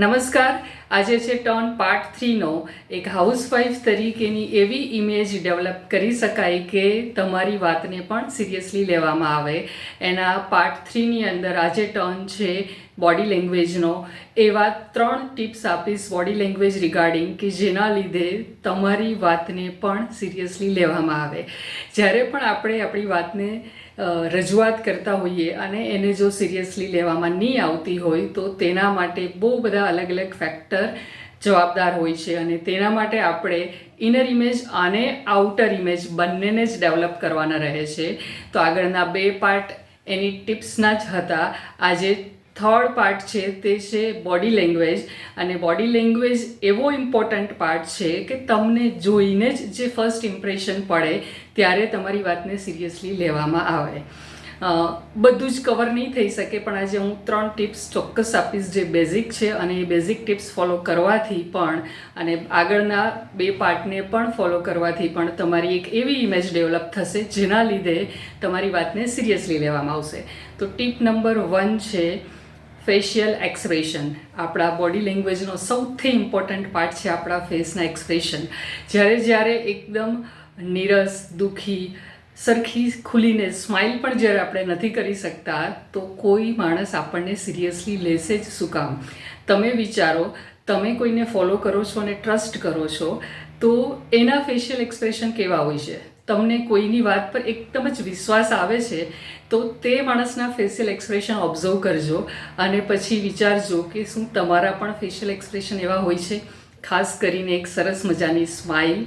નમસ્કાર. આજે છે ટર્ન પાર્ટ થ્રીનો. એક હાઉસવાઈફ તરીકેની એવી ઇમેજ ડેવલપ કરી શકાય કે તમારી વાતને પણ સિરિયસલી લેવામાં આવે. એના પાર્ટ થ્રીની અંદર આજે ટર્ન છે બોડી લેંગ્વેજનો. એવા ત્રણ ટિપ્સ આપીશ બોડી લેંગ્વેજ રિગાર્ડિંગ કે જેના લીધે તમારી વાતને પણ સિરિયસલી લેવામાં આવે. જ્યારે પણ આપણે આપણી વાતને રજૂઆત કરતા હોઈએ અને એને જો સિરિયસલી લેવામાં નહીં આવતી હોય તો તેના માટે બહુ બધા અલગ અલગ ફેક્ટર જવાબદાર હોય છે અને તેના માટે આપણે ઇનર ઇમેજ અને આઉટર ઇમેજ બંનેને જ ડેવલપ કરવાના રહે છે. તો આગળના બે પાર્ટ એની ટિપ્સના જ હતા. આજે થર્ડ પાર્ટ છે તે છે બોડી લેંગ્વેજ અને બોડી લેંગ્વેજ એવો ઇમ્પોર્ટન્ટ પાર્ટ છે કે તમને જોઈને જ જે ફર્સ્ટ ઇમ્પ્રેશન પડે ત્યારે તમારી વાતને સિરિયસલી લેવામાં આવે. બધું જ કવર નહીં થઈ શકે પણ આજે હું ત્રણ ટિપ્સ ચોક્કસ આપીશ જે બેઝિક છે અને એ બેઝિક ટિપ્સ ફોલો કરવાથી પણ અને આગળના બે પાર્ટને પણ ફોલો કરવાથી પણ તમારી એક એવી ઇમેજ ડેવલપ થશે જેના લીધે તમારી વાતને સિરિયસલી લેવામાં આવશે. તો ટીપ નંબર વન છે ફેશિયલ એક્સપ્રેશન. આપણા બોડી લેંગ્વેજનો સૌથી ઇમ્પોર્ટન્ટ પાર્ટ છે આપણા ફેસના એક્સપ્રેશન. જ્યારે જ્યારે એકદમ નીરસ, દુઃખી, સરખી ખુલીને સ્માઇલ પણ જ્યારે આપણે નથી કરી શકતા, તો કોઈ માણસ આપણને સિરિયસલી લેશે જ શું કામ? તમે વિચારો, તમે કોઈને ફોલો કરો છો અને ટ્રસ્ટ કરો છો, તો એના ફેશિયલ એક્સપ્રેશન કેવા હોય છે? તમને કોઈની વાત પર એકદમ જ વિશ્વાસ આવે છે તો તે માણસના ફેશિયલ એક્સપ્રેશન ઓબ્ઝર્વ કરજો અને પછી વિચારજો કે શું તમારા પણ ફેશિયલ એક્સપ્રેશન એવા હોય છે? ખાસ કરીને એક સરસ મજાની સ્માઇલ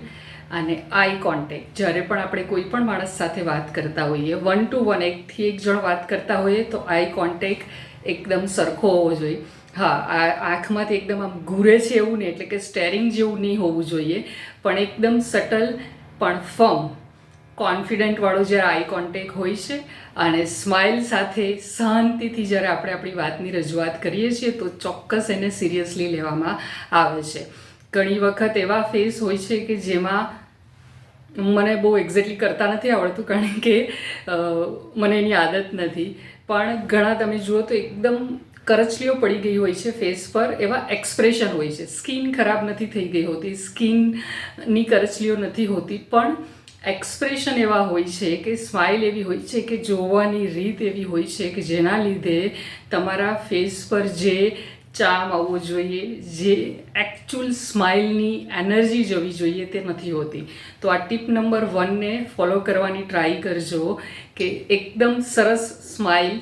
અને આઈ કોન્ટેક્ટ જ્યારે પણ આપણે કોઈ પણ માણસ સાથે વાત કરતા હોઈએ વન ટુ વન એકથી એક જણ વાત કરતા હોઈએ, તો આઈ કોન્ટેક્ટ એકદમ સરખો હોવો જોઈએ. હા, આ આંખમાંથી એકદમ આમ ઘૂરે છે એવું નહીં, એટલે કે સ્ટેરિંગ જેવું નહીં હોવું જોઈએ, પણ એકદમ સટલ પણ ફર્મ કોન્ફિડન્ટ વાળો જ્યારે આઈ કોન્ટેક હોય છે અને સ્માઇલ સાથે શાંતિથી જ્યારે આપણે આપણી વાતની રજૂઆત કરીએ છીએ, તો ચોક્કસ એને સિરિયસલી લેવામાં આવે છે. ઘણી વખત એવા ફેસ હોય છે કે જેમાં મને બહુ એક્ઝેક્ટલી કરતા નથી આવડતું કારણ કે મને એની આદત નથી. પણ ઘણા તમે જુઓ તો એકદમ કરચલીઓ પડી ગઈ હોય છે ફેસ પર, એવા એક્સપ્રેશન હોય છે. સ્કિન ખરાબ નથી થઈ ગઈ હોતી સ્કિનની કરચલીઓ નથી હોતી. પણ એક્સપ્રેશન એવા હોય છે કે સ્માઇલ એવી હોય છે કે જોવાની રીત એવી હોય છે કે જેના લીધે તમારા ફેસ પર જે ચામ આવવો જોઈએ, જે એકચ્યુઅલ સ્માઇલની એનર્જી જવી જોઈએ તે નથી હોતી. તો આ ટીપ નંબર વનને ફોલો કરવાની ટ્રાય કરજો કે એકદમ સરસ સ્માઇલ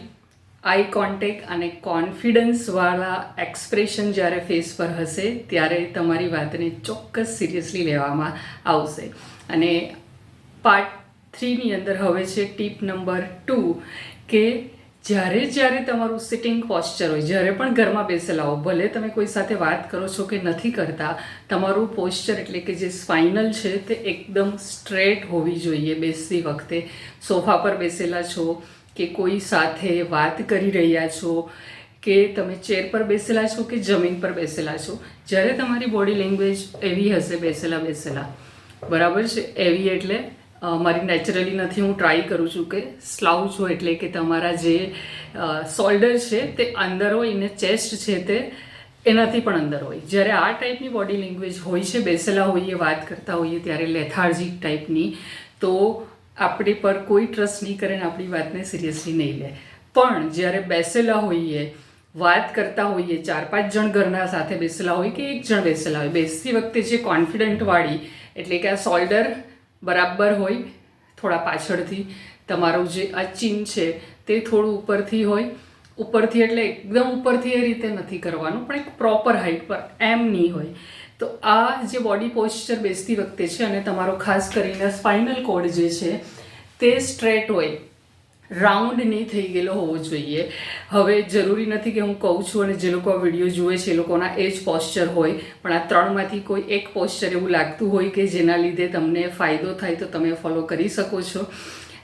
આઈ કોન્ટેક અને કોન્ફિડન્સવાળા એક્સપ્રેશન જ્યારે ફેસ પર હશે ત્યારે તમારી વાતને ચોક્કસ સિરિયસલી લેવામાં આવશે. અને પાર્ટ થ્રીની અંદર હવે છે ટીપ નંબર ટુ કે જ્યારે જ્યારે તમારું સિટિંગ પોસ્ચર હોય, જ્યારે પણ ઘરમાં બેસેલા હો, ભલે તમે કોઈ સાથે વાત કરો છો કે નથી કરતા, તમારું પોસ્ચર એટલે કે જે સ્પાઇનલ છે તે એકદમ સ્ટ્રેટ હોવી જોઈએ બેસતી વખતે. સોફા પર બેસેલા છો કે કોઈ સાથે વાત કરી રહ્યા છો કે તમે ચેર પર બેસેલા છો કે જમીન પર બેસેલા છો, જ્યારે તમારી બોડી લેંગ્વેજ એવી હશે બેસેલા બેસેલા. બરાબર છે? એવી એટલે મારી નેચરલી નથી, હું ટ્રાય કરું છું કે સ્લાઉ હોય એટલે કે તમારા જે શોલ્ડર છે તે અંદર હોય ને ચેસ્ટ છે તે એનાથી પણ અંદર હોય. જ્યારે આ ટાઈપની બોડી લેંગ્વેજ હોય છે, બેસેલા હોઈએ, વાત કરતા હોઈએ, ત્યારે લેથાર્જિક ટાઈપની, તો આપણી પર કોઈ ટ્રસ્ટ નહીં કરે ને આપણી વાતને સિરિયસલી નહીં લે. પણ જ્યારે બેસેલા હોઈએ, વાત કરતા હોઈએ, ચાર પાંચ જણ ઘરના સાથે બેસેલા હોય કે એક જણ બેસેલા હોય, બેસતી વખતે જે કોન્ફિડન્ટવાળી એટલે કે આ શોલ્ડર બરાબર હોય, થોડા પાછળથી તમારું જે આ ચીન છે તે થોડું ઉપરથી હોય. ઉપરથી એટલે એકદમ ઉપરથી એ રીતે નથી કરવાનું, પણ એક પ્રોપર હાઇટ પર એમ નહીં હોય. તો આ જે બોડી પોસ્ચર બેસતી વખતે છે અને તમારો ખાસ કરીને સ્પાઇનલ કોડ જે છે તે સ્ટ્રેટ હોય. રાઉન્ડ નહીં થઈ ગયેલો હોવો જોઈએ. હવે જરૂરી નથી કે હું કહું છું અને જે લોકો આ વીડિયો જુએ છે, એ લોકોના એ જ પોસ્ચર હોય, પણ આ ત્રણમાંથી કોઈ એક પોસ્ચર એવું લાગતું હોય કે જેના લીધે તમને ફાયદો થાય તો તમે ફોલો કરી શકો છો.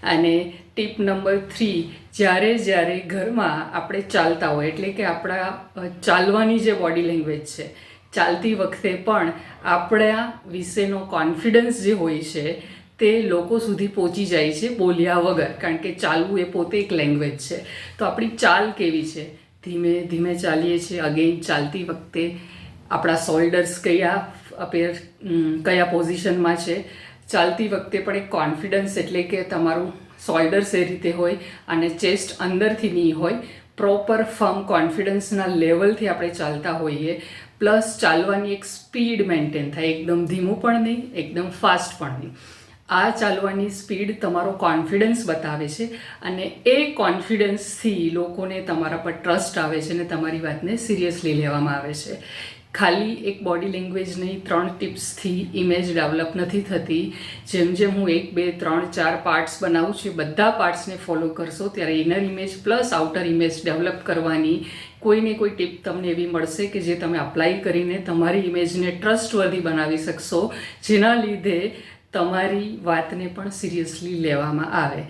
અને ટીપ નંબર થ્રી, જ્યારે જ્યારે ઘરમાં આપણે ચાલતા હોય, એટલે કે આપણા ચાલવાની જે બોડી લેંગ્વેજ છે, ચાલતી વખતે પણ આપણા વિશેનો કોન્ફિડન્સ જે હોય છે તે લોકો સુધી પહોંચી જાય છે બોલ્યા વગર. કારણ કે ચાલવું એ પોતે એક લેંગ્વેજ છે. તો આપણી ચાલ કેવી છે? ધીમે ધીમે ચાલીએ છીએ. અગેન ચાલતી વખતે આપણા શોલ્ડર્સ કયા અપેર કયા પોઝિશનમાં છે? ચાલતી વખતે પણ એક કોન્ફિડન્સ એટલે કે તમારું શોલ્ડર્સ એ રીતે હોય અને ચેસ્ટ અંદરથી નહીં હોય પ્રોપર ફર્મ કોન્ફિડન્સના લેવલથી આપણે ચાલતા હોઈએ. પ્લસ ચાલવાની એક સ્પીડ મેન્ટેન થાય. એકદમ ધીમું પણ નહીં, એકદમ ફાસ્ટ પણ નહીં. આ ચાલવાની સ્પીડ તમારો કોન્ફિડન્સ બતાવે છે અને એ કોન્ફિડન્સથી લોકોને તમારા પર ટ્રસ્ટ આવે છે અને તમારી વાતને સિરિયસલી લેવામાં આવે છે. ખાલી એક બોડી લેંગ્વેજ નહીં, ત્રણ ટિપ્સથી ઇમેજ ડેવલપ નથી થતી. જેમ જેમ હું એક, બે, ત્રણ, ચાર પાર્ટ્સ બનાવું છું બધા પાર્ટ્સને ફોલો કરશો, ત્યારે inner image plus outer image develop કરવાની કોઈને કોઈ ટીપ તમને એવી મળશે કે જે તમે અપ્લાય કરીને તમારી ઇમેજને ટ્રસ્ટવર્ધી બનાવી શકશો. જેના લીધે તમારી વાતને પણ સિરિયસલી લેવામાં આવે.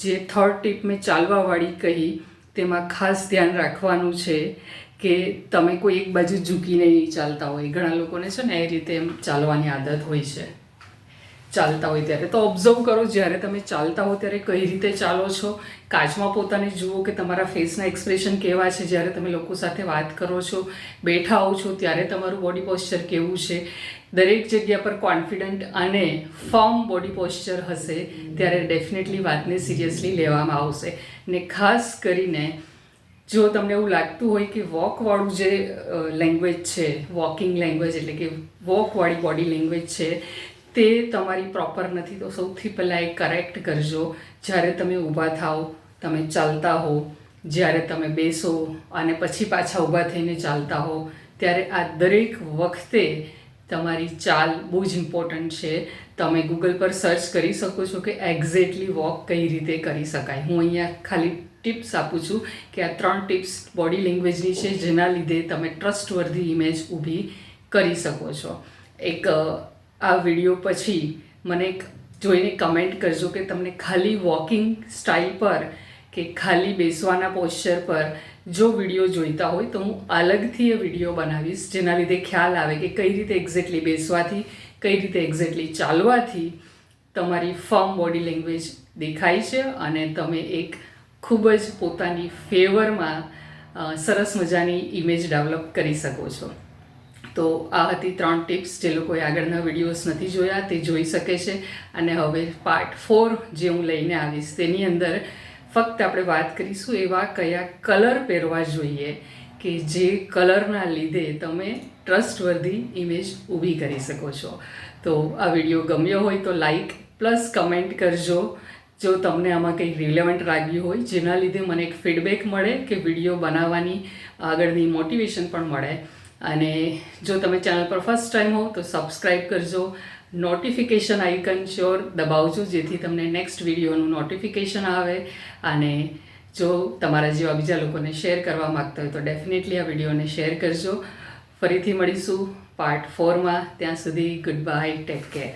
જે થર્ડ ટીપ મેં ચાલવાવાળી કહી, તેમાં ખાસ ધ્યાન રાખવાનું છે કે તમે કોઈ એક બાજુ ઝૂકીને નહીં ચાલતા હોય. ઘણા લોકોને છે ને એ રીતે એમ ચાલવાની આદત હોય છે. ચાલતા હોય ત્યારે. તો ઓબ્ઝર્વ કરો, જ્યારે તમે ચાલતા હો ત્યારે કઈ રીતે ચાલો છો? કાચમાં પોતાને જુઓ કે તમારા ફેસના એક્સપ્રેશન કેવા છે? જ્યારે તમે લોકો સાથે વાત કરો છો, બેઠા હો છો, ત્યારે તમારું બોડી પોસ્ચર કેવું છે? દરેક જગ્યા પર કોન્ફિડન્ટ અને ફર્મ બોડી પોસ્ચર હશે, ત્યારે ડેફિનેટલી વાતને સિરિયસલી લેવામાં આવશે. ને ખાસ કરીને, જો તમને એવું લાગતું હોય કે વોકવાળું જે લેંગ્વેજ છે વોકિંગ લેંગ્વેજ એટલે કે વોકવાળી બોડી લેંગ્વેજ છે તે તમારી પ્રોપર નથી. તો સૌથી પહેલાં એ કરેક્ટ કરજો. જ્યારે તમે ઊભા થાઓ, તમે ચાલતા હો, જ્યારે તમે બેસો અને પછી પાછા ઊભા થઈને ચાલતા હો, ત્યારે આ દરેક વખતે તમારી ચાલ બહુ જ ઇમ્પોર્ટન્ટ છે. તમે ગૂગલ પર સર્ચ કરી શકો છો કે એક્ઝેક્ટલી વોક કઈ રીતે કરી શકાય. હું અહીંયા ખાલી ટિપ્સ આપું છું કે આ ત્રણ ટિપ્સ બોડી લેંગ્વેજની છે, જેના લીધે તમે ટ્રસ્ટવર્ધી ઇમેજ ઊભી કરી શકો છો. એક આ વીડિયો પછી મને જોઈને કમેન્ટ કરજો કે તમને ખાલી વોકિંગ સ્ટાઇલ પર કે ખાલી બેસવાના પોસ્ચર પર જો વીડિયો જોઈતા હોય તો હું અલગથી એ વીડિયો બનાવીશ, જેના લીધે ખ્યાલ આવે કે કઈ રીતે એક્ઝેક્ટલી બેસવાથી, કઈ રીતે એક્ઝેક્ટલી ચાલવાથી તમારી ફર્મ બોડી લેંગ્વેજ દેખાય છે અને તમે એક ખૂબ જ પોતાની ફેવરમાં સરસ મજાની ઇમેજ ડેવલપ કરી શકો છો. તો આ હતી ત્રણ ટિપ્સ જે લોકોએ આગળના વિડીયોઝ નથી જોયા, તે જોઈ શકે છે. અને હવે પાર્ટ ફોર જે હું લઈને આવીશ, તેની અંદર ફક્ત આપણે વાત કરીશું એવા કયા કલર પહેરવા જોઈએ કે જે કલરના લીધે તમે ટ્રસ્ટવર્ધી ઇમેજ ઊભી કરી શકો છો. તો આ વીડિયો ગમ્યો હોય તો લાઈક પ્લસ કમેન્ટ કરજો. જો તમને આમાં કંઈ રિલેવન્ટ લાગ્યું હોય, જેના લીધે મને એક ફીડબેક મળે કે વીડિયો બનાવવાની આગળની મોટિવેશન પણ મળે. અને જો તમે ચેનલ પર ફર્સ્ટ ટાઈમ હો, તો સબસ્ક્રાઈબ કરજો. નોટિફિકેશન આઇકન શ્યોર દબાવજો, જેથી તમને નેક્સ્ટ વિડીયોનું નોટિફિકેશન આવે. અને જો તમારા જેવા બીજા લોકોને શેર કરવા માગતા હોય તો ડેફિનેટલી આ વિડીયોને શેર કરજો. ફરીથી મળીશું પાર્ટ ફોરમાં ત્યાં સુધી ગુડ બાય ટેક કેર